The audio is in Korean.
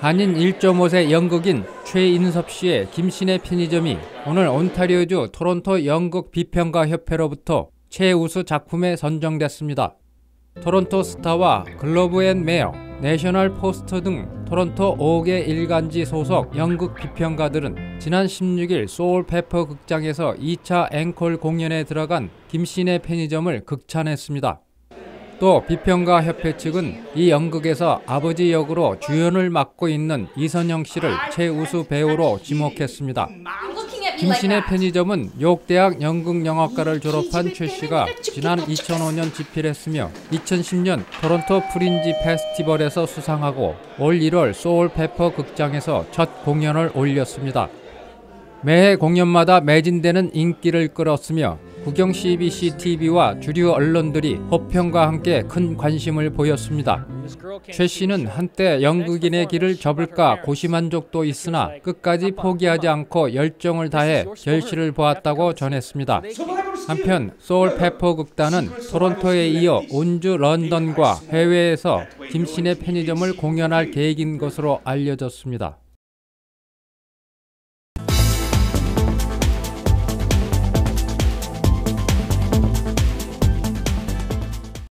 한인 1.5세 연극인 최인섭 씨의 김신의 편의점이 오늘 온타리오주 토론토 연극 비평가 협회로부터 최우수 작품에 선정됐습니다. 토론토 스타와 글로브 앤 메어, 내셔널 포스터 등 토론토 5개 일간지 소속 연극 비평가들은 지난 16일 소울 페퍼 극장에서 2차 앵콜 공연에 들어간 김신의 편의점을 극찬했습니다. 또 비평가 협회 측은 이 연극에서 아버지 역으로 주연을 맡고 있는 이선영 씨를 최우수 배우로 지목했습니다. 김신의 편의점은 욕대학 연극영화과를 졸업한 최 씨가 지난 2005년 집필했으며 2010년 토론토 프린지 페스티벌에서 수상하고 올 1월 소울 페퍼 극장에서 첫 공연을 올렸습니다. 매해 공연마다 매진되는 인기를 끌었으며 국영 CBC TV와 주류 언론들이 호평과 함께 큰 관심을 보였습니다. 최 씨는 한때 연극인의 길을 접을까 고심한 적도 있으나 끝까지 포기하지 않고 열정을 다해 결실을 보았다고 전했습니다. 한편 소울 페퍼 극단은 토론토에 이어 온주 런던과 해외에서 김신의 편의점을 공연할 계획인 것으로 알려졌습니다.